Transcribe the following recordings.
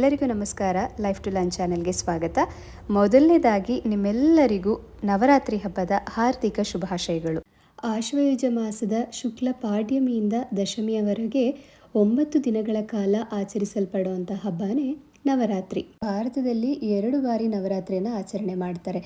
ಎಲ್ಲರಿಗೂ ನಮಸ್ಕಾರ. Life to lunch ಚಾನೆಲ್ಗೆ ಸ್ವಾಗತ. ಮೊದಲನೇದಾಗಿ ನಿಮ್ಮೆಲ್ಲರಿಗೂ ನವರಾತ್ರಿ ಹಬ್ಬದ ಹಾರ್ದಿಕ ಶುಭಾಶಯಗಳು. ಆಶ್ವಯುಜ ಮಾಸದ ಶುಕ್ಲ ಪಾಡ್ಯಮಿಯಿಂದ ದಶಮಿಯವರೆಗೆ ಒಂಬತ್ತು ದಿನಗಳ ಕಾಲ ಆಚರಿಸಲ್ಪಡುವಂಥ ಹಬ್ಬನೇ ನವರಾತ್ರಿ. ಭಾರತದಲ್ಲಿ ಎರಡು ಬಾರಿ ನವರಾತ್ರಿಯನ್ನು ಆಚರಣೆ ಮಾಡ್ತಾರೆ.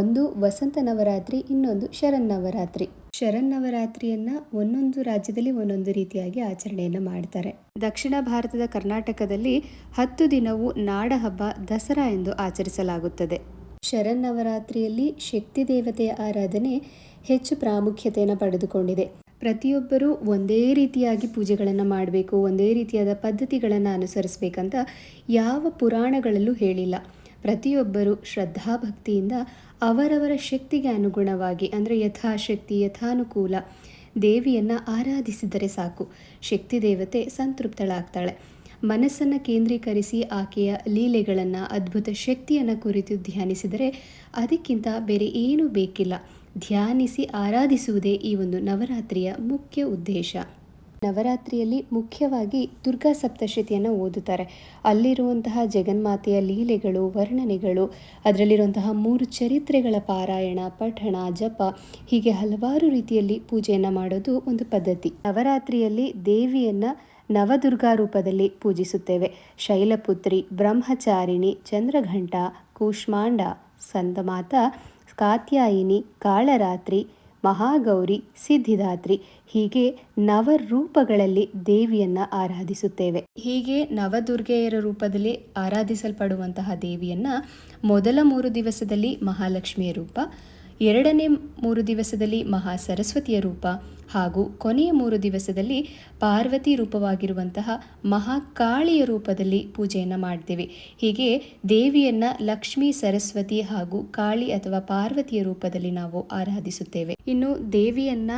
ಒಂದು ವಸಂತ ನವರಾತ್ರಿ, ಇನ್ನೊಂದು ಶರನ್ನವರಾತ್ರಿ. ಶರನ್ನವರಾತ್ರಿಯನ್ನ ಒಂದೊಂದು ರಾಜ್ಯದಲ್ಲಿ ಒಂದೊಂದು ರೀತಿಯಾಗಿ ಆಚರಣೆಯನ್ನು ಮಾಡ್ತಾರೆ. ದಕ್ಷಿಣ ಭಾರತದ ಕರ್ನಾಟಕದಲ್ಲಿ ಹತ್ತು ದಿನವೂ ನಾಡಹಬ್ಬ ದಸರಾ ಎಂದು ಆಚರಿಸಲಾಗುತ್ತದೆ. ಶರನ್ನವರಾತ್ರಿಯಲ್ಲಿ ಶಕ್ತಿ ದೇವತೆಯ ಆರಾಧನೆ ಹೆಚ್ಚು ಪ್ರಾಮುಖ್ಯತೆಯನ್ನು ಪಡೆದುಕೊಂಡಿದೆ. ಪ್ರತಿಯೊಬ್ಬರೂ ಒಂದೇ ರೀತಿಯಾಗಿ ಪೂಜೆಗಳನ್ನು ಮಾಡಬೇಕು, ಒಂದೇ ರೀತಿಯಾದ ಪದ್ಧತಿಗಳನ್ನು ಅನುಸರಿಸಬೇಕಂತ ಯಾವ ಪುರಾಣಗಳಲ್ಲೂ ಹೇಳಿಲ್ಲ. ಪ್ರತಿಯೊಬ್ಬರು ಶ್ರದ್ಧಾಭಕ್ತಿಯಿಂದ ಅವರವರ ಶಕ್ತಿಗೆ ಅನುಗುಣವಾಗಿ, ಅಂದರೆ ಯಥಾಶಕ್ತಿ, ಯಥಾನುಕೂಲ, ದೇವಿಯನ್ನು ಆರಾಧಿಸಿದರೆ ಸಾಕು. ಶಕ್ತಿ ದೇವತೆ ಸಂತೃಪ್ತಳಾಗ್ತಾಳೆ. ಮನಸ್ಸನ್ನು ಕೇಂದ್ರೀಕರಿಸಿ ಆಕೆಯ ಲೀಲೆಗಳನ್ನು, ಅದ್ಭುತ ಶಕ್ತಿಯನ್ನು ಕುರಿತು ಧ್ಯಾನಿಸಿದರೆ ಅದಕ್ಕಿಂತ ಬೇರೆ ಏನೂ ಬೇಕಿಲ್ಲ. ಧ್ಯಾನಿಸಿ ಆರಾಧಿಸುವುದೇ ಈ ಒಂದು ನವರಾತ್ರಿಯ ಮುಖ್ಯ ಉದ್ದೇಶ. ನವರಾತ್ರಿಯಲ್ಲಿ ಮುಖ್ಯವಾಗಿ ದುರ್ಗಾ ಸಪ್ತಶತಿಯನ್ನು ಓದುತ್ತಾರೆ. ಅಲ್ಲಿರುವಂತಹ ಜಗನ್ಮಾತೆಯ ಲೀಲೆಗಳು, ವರ್ಣನೆಗಳು, ಅದರಲ್ಲಿರುವಂತಹ ಮೂರು ಚರಿತ್ರೆಗಳ ಪಾರಾಯಣ, ಪಠಣ, ಜಪ, ಹೀಗೆ ಹಲವಾರು ರೀತಿಯಲ್ಲಿ ಪೂಜೆಯನ್ನು ಮಾಡೋದು ಒಂದು ಪದ್ಧತಿ. ನವರಾತ್ರಿಯಲ್ಲಿ ದೇವಿಯನ್ನು ನವದುರ್ಗಾ ರೂಪದಲ್ಲಿ ಪೂಜಿಸುತ್ತೇವೆ. ಶೈಲಪುತ್ರಿ, ಬ್ರಹ್ಮಚಾರಿಣಿ, ಚಂದ್ರಘಂಟ, ಕೂಷ್ಮಾಂಡ ಸಂದಮಾತ ಕಾತ್ಯಾಯಿನಿ, ಕಾಳರಾತ್ರಿ ಮಹಾಗೌರಿ, ಸಿದ್ಧಿದಾತ್ರಿ ಹೀಗೆ ನವರೂಪಗಳಲ್ಲಿ ದೇವಿಯನ್ನು ಆರಾಧಿಸುತ್ತೇವೆ. ಹೀಗೆ ನವದುರ್ಗೆಯರ ರೂಪದಲ್ಲಿ ಆರಾಧಿಸಲ್ಪಡುವಂತಹ ದೇವಿಯನ್ನ ಮೊದಲ ಮೂರು ದಿವಸದಲ್ಲಿ ಮಹಾಲಕ್ಷ್ಮಿಯ ರೂಪ ಎರಡನೇ ಮೂರು ದಿವಸದಲ್ಲಿ ಮಹಾ ಸರಸ್ವತಿಯ ರೂಪ ಹಾಗೂ ಕೊನೆಯ ಮೂರು ದಿವಸದಲ್ಲಿ ಪಾರ್ವತಿ ರೂಪವಾಗಿರುವಂತಹ ಮಹಾಕಾಳಿಯ ರೂಪದಲ್ಲಿ ಪೂಜೆಯನ್ನು ಮಾಡ್ತೇವೆ. ಹೀಗೆ ದೇವಿಯನ್ನು ಲಕ್ಷ್ಮಿ, ಸರಸ್ವತಿ ಹಾಗೂ ಕಾಳಿ ಅಥವಾ ಪಾರ್ವತಿಯ ರೂಪದಲ್ಲಿ ನಾವು ಆರಾಧಿಸುತ್ತೇವೆ. ಇನ್ನು ದೇವಿಯನ್ನ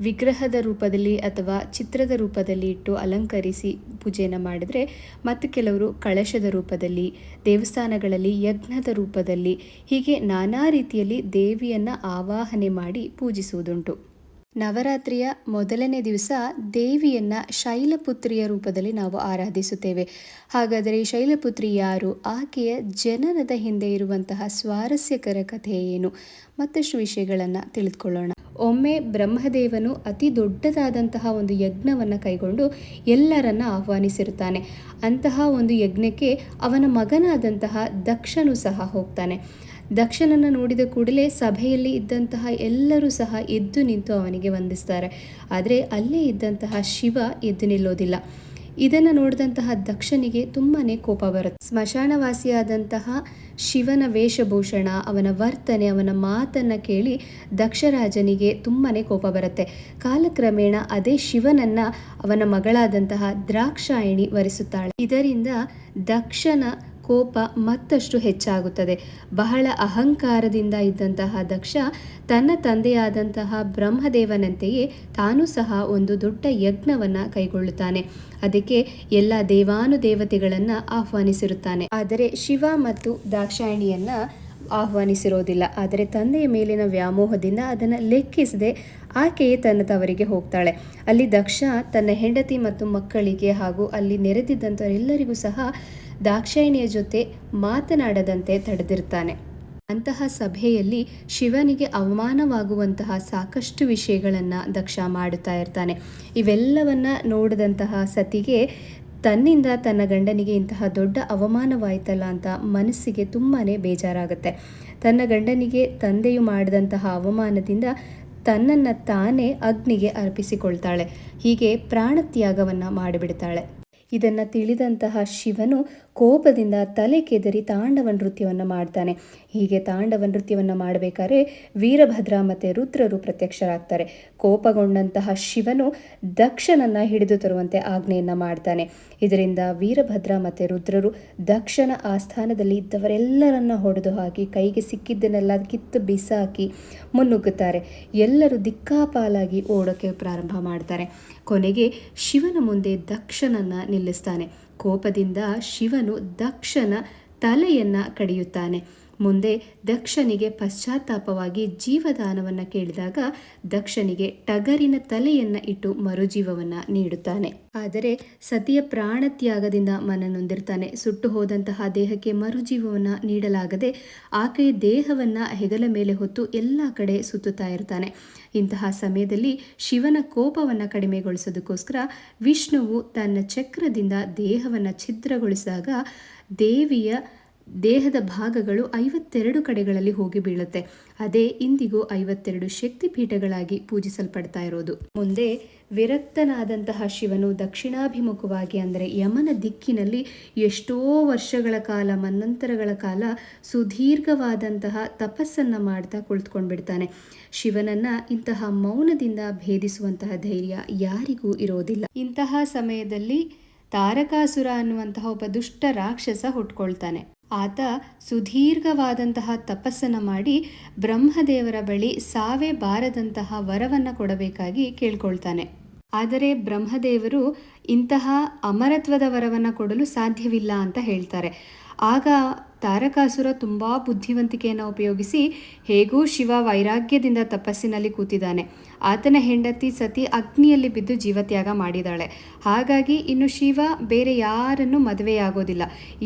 ವಿಗ್ರಹದ ರೂಪದಲ್ಲಿ ಅಥವಾ ಚಿತ್ರದ ರೂಪದಲ್ಲಿ ಇಟ್ಟು ಅಲಂಕರಿಸಿ ಪೂಜೆಯನ್ನು ಮಾಡಿದರೆ, ಮತ್ತು ಕೆಲವರು ಕಳಶದ ರೂಪದಲ್ಲಿ, ದೇವಸ್ಥಾನಗಳಲ್ಲಿ ಯಜ್ಞದ ರೂಪದಲ್ಲಿ, ಹೀಗೆ ನಾನಾ ರೀತಿಯಲ್ಲಿ ದೇವಿಯನ್ನು ಆವಾಹನೆ ಮಾಡಿ ಪೂಜಿಸುವುದುಂಟು. ನವರಾತ್ರಿಯ ಮೊದಲನೇ ದಿವಸ ದೇವಿಯನ್ನು ಶೈಲಪುತ್ರಿಯ ರೂಪದಲ್ಲಿ ನಾವು ಆರಾಧಿಸುತ್ತೇವೆ. ಹಾಗಾದರೆ ಶೈಲಪುತ್ರಿ ಯಾರು? ಆಕೆಯ ಜನನದ ಹಿಂದೆ ಇರುವಂತಹ ಸ್ವಾರಸ್ಯಕರ ಕಥೆ ಏನು? ಮತ್ತಷ್ಟು ವಿಷಯಗಳನ್ನು ತಿಳಿದುಕೊಳ್ಳೋಣ. ಒಮ್ಮೆ ಬ್ರಹ್ಮದೇವನು ಅತಿ ದೊಡ್ಡದಾದಂತಹ ಒಂದು ಯಜ್ಞವನ್ನು ಕೈಗೊಂಡು ಎಲ್ಲರನ್ನ ಆಹ್ವಾನಿಸಿರುತ್ತಾನೆ. ಅಂತಹ ಒಂದು ಯಜ್ಞಕ್ಕೆ ಅವನ ಮಗನಾದಂತಹ ದಕ್ಷನು ಸಹ ಹೋಗ್ತಾನೆ. ದಕ್ಷನನ್ನು ನೋಡಿದ ಕೂಡಲೇ ಸಭೆಯಲ್ಲಿ ಇದ್ದಂತಹ ಎಲ್ಲರೂ ಸಹ ಎದ್ದು ನಿಂತು ಅವನಿಗೆ ವಂದಿಸ್ತಾರೆ. ಆದರೆ ಅಲ್ಲೇ ಇದ್ದಂತಹ ಶಿವ ಎದ್ದು ನಿಲ್ಲೋದಿಲ್ಲ. ಇದನ್ನು ನೋಡಿದಂತಹ ದಕ್ಷನಿಗೆ ತುಂಬಾ ಕೋಪ ಬರುತ್ತೆ. ಸ್ಮಶಾನವಾಸಿಯಾದಂತಹ ಶಿವನ ವೇಷಭೂಷಣ, ಅವನ ವರ್ತನೆ, ಅವನ ಮಾತನ್ನು ಕೇಳಿ ದಕ್ಷರಾಜನಿಗೆ ತುಂಬಾ ಕೋಪ ಬರುತ್ತೆ. ಕಾಲಕ್ರಮೇಣ ಅದೇ ಶಿವನನ್ನ ಅವನ ಮಗಳಾದಂತಹ ದ್ರಾಕ್ಷಾಯಣಿ ವರಿಸುತ್ತಾಳೆ. ಇದರಿಂದ ದಕ್ಷನ ಕೋಪ ಮತ್ತಷ್ಟು ಹೆಚ್ಚಾಗುತ್ತದೆ. ಬಹಳ ಅಹಂಕಾರದಿಂದ ಇದ್ದಂತಹ ದಕ್ಷ ತನ್ನ ತಂದೆಯಾದಂತಹ ಬ್ರಹ್ಮದೇವನಂತೆಯೇ ತಾನು ಸಹ ಒಂದು ದೊಡ್ಡ ಯಜ್ಞವನ್ನು ಕೈಗೊಳ್ಳುತ್ತಾನೆ. ಅದಕ್ಕೆ ಎಲ್ಲ ದೇವಾನುದೇವತೆಗಳನ್ನು ಆಹ್ವಾನಿಸಿರುತ್ತಾನೆ. ಆದರೆ ಶಿವ ಮತ್ತು ದಾಕ್ಷಾಯಣಿಯನ್ನು ಆಹ್ವಾನಿಸಿರೋದಿಲ್ಲ. ಆದರೆ ತಂದೆಯ ಮೇಲಿನ ವ್ಯಾಮೋಹದಿಂದ ಅದನ್ನು ಲೆಕ್ಕಿಸದೆ ಆಕೆಯೇ ತನ್ನ ತವರಿಗೆ ಹೋಗ್ತಾಳೆ. ಅಲ್ಲಿ ದಕ್ಷ ತನ್ನ ಹೆಂಡತಿ ಮತ್ತು ಮಕ್ಕಳಿಗೆ ಹಾಗೂ ಅಲ್ಲಿ ನೆರೆದಿದ್ದಂಥವರೆಲ್ಲರಿಗೂ ಸಹ ದಾಕ್ಷಾಯಿಣಿಯ ಜೊತೆ ಮಾತನಾಡದಂತೆ ತಡೆದಿರ್ತಾನೆ ಅಂತಹ ಸಭೆಯಲ್ಲಿ ಶಿವನಿಗೆ ಅವಮಾನವಾಗುವಂತಹ ಸಾಕಷ್ಟು ವಿಷಯಗಳನ್ನು ದಕ್ಷ ಮಾಡುತ್ತಾ ಇರ್ತಾನೆ. ಇವೆಲ್ಲವನ್ನು ನೋಡಿದಂತಹ ಸತಿಗೆ ತನ್ನಿಂದ ತನ್ನ ಗಂಡನಿಗೆ ಇಂತಹ ದೊಡ್ಡ ಅವಮಾನವಾಯ್ತಲ್ಲ ಅಂತ ಮನಸ್ಸಿಗೆ ತುಂಬಾ ಬೇಜಾರಾಗುತ್ತೆ. ತನ್ನ ಗಂಡನಿಗೆ ತಂದೆಯು ಮಾಡಿದಂತಹ ಅವಮಾನದಿಂದ ತನ್ನನ್ನು ತಾನೇ ಅಗ್ನಿಗೆ ಅರ್ಪಿಸಿಕೊಳ್ತಾಳೆ. ಹೀಗೆ ಪ್ರಾಣತ್ಯಾಗವನ್ನು ಮಾಡಿಬಿಡ್ತಾಳೆ. ಇದನ್ನು ತಿಳಿದಂತಹ ಶಿವನು ಕೋಪದಿಂದ ತಲೆ ಕೆದರಿ ತಾಂಡವ ನೃತ್ಯವನ್ನು ಮಾಡ್ತಾನೆ. ಹೀಗೆ ತಾಂಡವ ನೃತ್ಯವನ್ನು ಮಾಡಬೇಕಾದ್ರೆ ವೀರಭದ್ರ ಮತ್ತು ರುದ್ರರು ಪ್ರತ್ಯಕ್ಷರಾಗ್ತಾರೆ. ಕೋಪಗೊಂಡಂತಹ ಶಿವನು ದಕ್ಷನನ್ನು ಹಿಡಿದು ತರುವಂತೆ ಆಜ್ಞೆಯನ್ನು ಮಾಡ್ತಾನೆ. ಇದರಿಂದ ವೀರಭದ್ರ ಮತ್ತು ರುದ್ರರು ದಕ್ಷನ ಆಸ್ಥಾನದಲ್ಲಿ ಇದ್ದವರೆಲ್ಲರನ್ನ ಹೊಡೆದು ಹಾಕಿ, ಕೈಗೆ ಸಿಕ್ಕಿದ್ದನ್ನೆಲ್ಲ ಕಿತ್ತು ಬಿಸಾಕಿ ಮುನ್ನುಗ್ಗುತ್ತಾರೆ. ಎಲ್ಲರೂ ದಿಕ್ಕಾಪಾಲಾಗಿ ಓಡೋಕೆ ಪ್ರಾರಂಭ ಮಾಡ್ತಾರೆ. ಕೊನೆಗೆ ಶಿವನ ಮುಂದೆ ದಕ್ಷನನ್ನು ನಿಲ್ಲಿಸ್ತಾನೆ. ಕೋಪದಿಂದ ಶಿವನು ದಕ್ಷನ ತಲೆಯನ್ನು ಕಡಿಯುತ್ತಾನೆ. ಮುಂದೆ ದಕ್ಷನಿಗೆ ಪಶ್ಚಾತ್ತಾಪವಾಗಿ ಜೀವದಾನವನ್ನು ಕೇಳಿದಾಗ ದಕ್ಷನಿಗೆ ಟಗರಿನ ತಲೆಯನ್ನ ಇಟ್ಟು ಮರುಜೀವವನ್ನು ನೀಡುತ್ತಾನೆ. ಆದರೆ ಸತಿಯ ಪ್ರಾಣತ್ಯಾಗದಿಂದ ಮನನೊಂದಿರ್ತಾನೆ ಸುಟ್ಟು ಹೋದಂತಹ ದೇಹಕ್ಕೆ ಮರುಜೀವವನ್ನು ನೀಡಲಾಗದೆ ಆಕೆಯ ದೇಹವನ್ನು ಹೆಗಲ ಮೇಲೆ ಹೊತ್ತು ಎಲ್ಲ ಕಡೆ ಸುತ್ತುತ್ತಾ ಇರ್ತಾನೆ. ಇಂತಹ ಸಮಯದಲ್ಲಿ ಶಿವನ ಕೋಪವನ್ನು ಕಡಿಮೆಗೊಳಿಸೋದಕ್ಕೋಸ್ಕರ ವಿಷ್ಣುವು ತನ್ನ ಚಕ್ರದಿಂದ ದೇಹವನ್ನು ಛಿದ್ರಗೊಳಿಸಿದಾಗ ದೇವಿಯ ದೇಹದ ಭಾಗಗಳು ಐವತ್ತೆರಡು ಕಡೆಗಳಲ್ಲಿ ಹೋಗಿ ಬೀಳುತ್ತೆ. ಅದೇ ಇಂದಿಗೂ ಐವತ್ತೆರಡು ಶಕ್ತಿ ಪೀಠಗಳಾಗಿ ಪೂಜಿಸಲ್ಪಡ್ತಾ ಇರೋದು. ಮುಂದೆ ವಿರಕ್ತನಾದಂತಹ ಶಿವನು ದಕ್ಷಿಣಾಭಿಮುಖವಾಗಿ ಅಂದರೆ ಯಮನ ದಿಕ್ಕಿನಲ್ಲಿ ಎಷ್ಟೋ ವರ್ಷಗಳ ಕಾಲ, ಮನ್ನಂತರಗಳ ಕಾಲ ಸುದೀರ್ಘವಾದಂತಹ ತಪಸ್ಸನ್ನು ಮಾಡ್ತಾ ಕುಳಿತುಕೊಂಡ್ಬಿಡ್ತಾನೆ. ಶಿವನನ್ನ ಇಂತಹ ಮೌನದಿಂದ ಭೇದಿಸುವಂತಹ ಧೈರ್ಯ ಯಾರಿಗೂ ಇರೋದಿಲ್ಲ. ಇಂತಹ ಸಮಯದಲ್ಲಿ ತಾರಕಾಸುರ ಅನ್ನುವಂತಹ ಒಬ್ಬ ದುಷ್ಟ ರಾಕ್ಷಸ ಹುಟ್ಕೊಳ್ತಾನೆ. ಆತ ಸುದೀರ್ಘವಾದಂತಹ ತಪಸ್ಸನ್ನು ಮಾಡಿ ಬ್ರಹ್ಮದೇವರ ಬಳಿ ಸಾವೇ ಬಾರದಂತಹ ವರವನ್ನು ಕೊಡಬೇಕಾಗಿ ಕೇಳ್ಕೊಳ್ತಾನೆ. ಆದರೆ ಬ್ರಹ್ಮದೇವರು ಇಂತಹ ಅಮರತ್ವದ ವರವನ್ನು ಕೊಡಲು ಸಾಧ್ಯವಿಲ್ಲ ಅಂತ ಹೇಳ್ತಾರೆ. ಆಗ ತಾರಕಾಸುರ ತುಂಬ ಬುದ್ಧಿವಂತಿಕೆಯನ್ನು ಉಪಯೋಗಿಸಿ ಹೇಗೂ ಶಿವ ವೈರಾಗ್ಯದಿಂದ ತಪಸ್ಸಿನಲ್ಲಿ ಕೂತಿದ್ದಾನೆ. ಆತನ ಹೆಂಡತಿ ಸತಿ ಅಗ್ನಿಯಲ್ಲಿ ಬಿದ್ದು ಜೀವತ್ಯಾಗ ಮಾಡಿದಾಳೆ ಹಾಗಾಗಿ ಇನ್ನು ಶಿವ ಬೇರೆ ಯಾರನ್ನು ಮದುವೆಯಾಗೋದಿಲ್ಲ.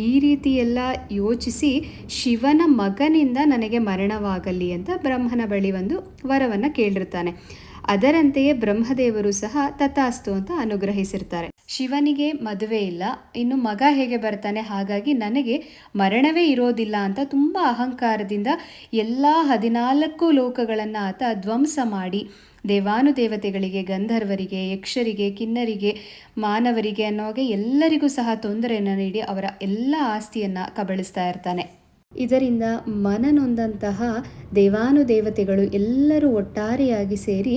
ಈ ರೀತಿ ಎಲ್ಲ ಯೋಚಿಸಿ ಶಿವನ ಮಗನಿಂದ ನನಗೆ ಮರಣವಾಗಲಿ ಅಂತ ಬ್ರಹ್ಮನ ಬಳಿ ಒಂದು ವರವನ್ನು ಕೇಳಿರ್ತಾನೆ. ಅದರಂತೆಯೇ ಬ್ರಹ್ಮದೇವರು ಸಹ ತಥಾಸ್ತು ಅಂತ ಅನುಗ್ರಹಿಸಿರ್ತಾರೆ. ಶಿವನಿಗೆ ಮದುವೆ ಇಲ್ಲ, ಇನ್ನು ಮಗ ಹೇಗೆ ಬರ್ತಾನೆ, ಹಾಗಾಗಿ ನನಗೆ ಮರಣವೇ ಇರೋದಿಲ್ಲ ಅಂತ ತುಂಬ ಅಹಂಕಾರದಿಂದ ಎಲ್ಲ ಹದಿನಾಲ್ಕು ಲೋಕಗಳನ್ನು ಆತ ಧ್ವಂಸ ಮಾಡಿ, ದೇವಾನುದೇವತೆಗಳಿಗೆ, ಗಂಧರ್ವರಿಗೆ, ಯಕ್ಷರಿಗೆ, ಕಿನ್ನರಿಗೆ, ಮಾನವರಿಗೆ ಅನ್ನೋಗೆ ಎಲ್ಲರಿಗೂ ಸಹ ತೊಂದರೆಯನ್ನು ನೀಡಿ ಅವರ ಎಲ್ಲ ಆಸ್ತಿಯನ್ನು ಕಬಳಿಸ್ತಾ ಇರ್ತಾನೆ. ಇದರಿಂದ ಮನನೊಂದಂತಹ ದೇವಾನುದೇವತೆಗಳು ಎಲ್ಲರೂ ಒಟ್ಟಾರೆಯಾಗಿ ಸೇರಿ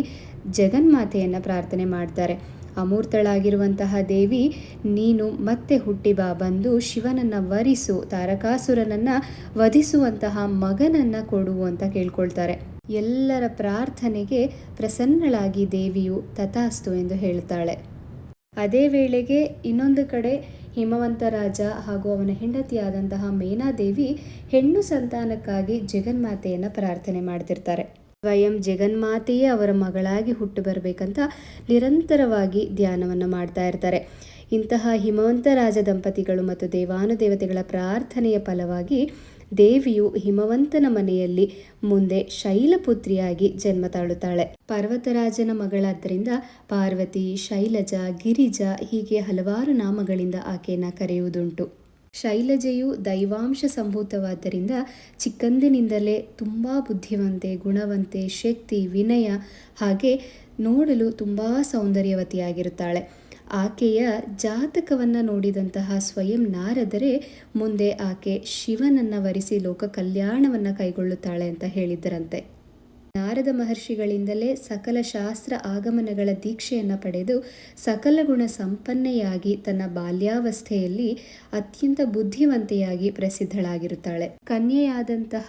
ಜಗನ್ಮಾತೆಯನ್ನು ಪ್ರಾರ್ಥನೆ ಮಾಡ್ತಾರೆ. ಅಮೂರ್ತಳಾಗಿರುವಂತಹ ದೇವಿ, ನೀನು ಮತ್ತೆ ಹುಟ್ಟಿ ಬಾ, ಬಂದು ಶಿವನನ್ನು ವರಿಸು, ತಾರಕಾಸುರನನ್ನು ವಧಿಸುವಂತಹ ಮಗನನ್ನು ಕೊಡು ಅಂತ ಕೇಳ್ಕೊಳ್ತಾರೆ. ಎಲ್ಲರ ಪ್ರಾರ್ಥನೆಗೆ ಪ್ರಸನ್ನಳಾಗಿ ದೇವಿಯು ತಥಾಸ್ತು ಎಂದು ಹೇಳ್ತಾಳೆ. ಅದೇ ವೇಳೆಗೆ ಇನ್ನೊಂದು ಕಡೆ ಹಿಮವಂತ ರಾಜ ಹಾಗೂ ಅವನ ಹೆಂಡತಿಯಾದಂತಹ ಮೇನಾದೇವಿ ಹೆಣ್ಣು ಸಂತಾನಕ್ಕಾಗಿ ಜಗನ್ಮಾತೆಯನ್ನು ಪ್ರಾರ್ಥನೆ ಮಾಡ್ತಿರ್ತಾರೆ. ಸ್ವಯಂ ಜಗನ್ಮಾತೆಯೇ ಅವರ ಮಗಳಾಗಿ ಹುಟ್ಟು ಬರಬೇಕಂತ ನಿರಂತರವಾಗಿ ಧ್ಯಾನವನ್ನು ಮಾಡ್ತಾ ಇರ್ತಾರೆ. ಇಂತಹ ಹಿಮವಂತ ರಾಜ ದಂಪತಿಗಳು ಮತ್ತು ದೇವಾನುದೇವತೆಗಳ ಪ್ರಾರ್ಥನೆಯ ಫಲವಾಗಿ ದೇವಿಯು ಹಿಮವಂತನ ಮನೆಯಲ್ಲಿ ಮುಂದೆ ಶೈಲಪುತ್ರಿಯಾಗಿ ಜನ್ಮ ತಾಳುತ್ತಾಳೆ. ಪರ್ವತರಾಜನ ಮಗಳಾದ್ದರಿಂದ ಪಾರ್ವತಿ, ಶೈಲಜ, ಗಿರಿಜ ಹೀಗೆ ಹಲವಾರು ನಾಮಗಳಿಂದ ಆಕೆಯನ್ನು ಕರೆಯುವುದುಂಟು. ಶೈಲಜೆಯು ದೈವಾಂಶ ಸಂಭೂತವಾದ್ದರಿಂದ ಚಿಕ್ಕಂದಿನಿಂದಲೇ ತುಂಬ ಬುದ್ಧಿವಂತೆ, ಗುಣವಂತೆ, ಶಕ್ತಿ, ವಿನಯ ಹಾಗೆ ನೋಡಲು ತುಂಬ ಸೌಂದರ್ಯವತಿಯಾಗಿರುತ್ತಾಳೆ. ಆಕೆಯ ಜಾತಕವನ್ನು ನೋಡಿದಂತಹ ಸ್ವಯಂ ನಾರದರೆ ಮುಂದೆ ಆಕೆ ಶಿವನನ್ನು ವರಿಸಿ ಲೋಕ ಕಲ್ಯಾಣವನ್ನು ಕೈಗೊಳ್ಳುತ್ತಾಳೆ ಅಂತ ಹೇಳಿದ್ದರಂತೆ. ನಾರದ ಮಹರ್ಷಿಗಳಿಂದಲೇ ಸಕಲ ಶಾಸ್ತ್ರ ಆಗಮನಗಳ ದೀಕ್ಷೆಯನ್ನು ಪಡೆದು ಸಕಲ ಗುಣ ಸಂಪನ್ನೆಯಾಗಿ ತನ್ನ ಬಾಲ್ಯಾವಸ್ಥೆಯಲ್ಲಿ ಅತ್ಯಂತ ಬುದ್ಧಿವಂತೆಯಾಗಿ ಪ್ರಸಿದ್ಧಳಾಗಿರುತ್ತಾಳೆ. ಕನ್ಯೆಯಾದಂತಹ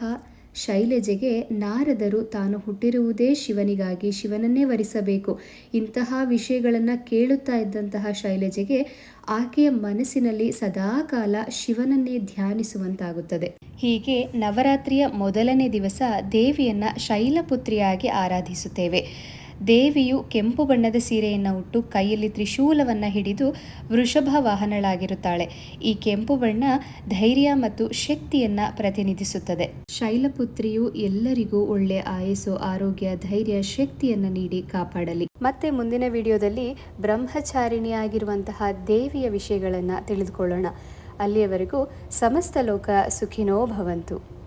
ಶೈಲಜೆಗೆ ನಾರದರು ತಾನು ಹುಟ್ಟಿರುವುದೇ ಶಿವನಿಗಾಗಿ ಶಿವನನ್ನೇ ವರಿಸಬೇಕು. ಇಂತಹ ವಿಷಯಗಳನ್ನು ಕೇಳುತ್ತಾ ಇದ್ದಂತಹ ಶೈಲಜೆಗೆ ಆಕೆಯ ಮನಸ್ಸಿನಲ್ಲಿ ಸದಾಕಾಲ ಶಿವನನ್ನೇ ಧ್ಯಾನಿಸುವಂತಾಗುತ್ತದೆ. ಹೀಗೆ ನವರಾತ್ರಿಯ ಮೊದಲನೇ ದಿವಸ ದೇವಿಯನ್ನ ಶೈಲಪುತ್ರಿಯಾಗಿ ಆರಾಧಿಸುತ್ತೇವೆ. ದೇವಿಯು ಕೆಂಪು ಬಣ್ಣದ ಸೀರೆಯನ್ನು ಉಟ್ಟು ಕೈಯಲ್ಲಿ ತ್ರಿಶೂಲವನ್ನು ಹಿಡಿದು ವೃಷಭ ವಾಹನಳಾಗಿರುತ್ತಾಳೆ. ಈ ಕೆಂಪು ಬಣ್ಣ ಧೈರ್ಯ ಮತ್ತು ಶಕ್ತಿಯನ್ನು ಪ್ರತಿನಿಧಿಸುತ್ತದೆ. ಶೈಲಪುತ್ರಿಯು ಎಲ್ಲರಿಗೂ ಒಳ್ಳೆ ಆಯಸ್ಸು, ಆರೋಗ್ಯ, ಧೈರ್ಯ, ಶಕ್ತಿಯನ್ನು ನೀಡಿ ಕಾಪಾಡಲಿ. ಮತ್ತೆ ಮುಂದಿನ ವಿಡಿಯೋದಲ್ಲಿ ಬ್ರಹ್ಮಚಾರಿಣಿಯಾಗಿರುವಂತಹ ದೇವಿಯ ವಿಷಯಗಳನ್ನು ತಿಳಿದುಕೊಳ್ಳೋಣ. ಅಲ್ಲಿಯವರೆಗೂ ಸಮಸ್ತ ಲೋಕ ಸುಖಿನೋ ಭವಂತು.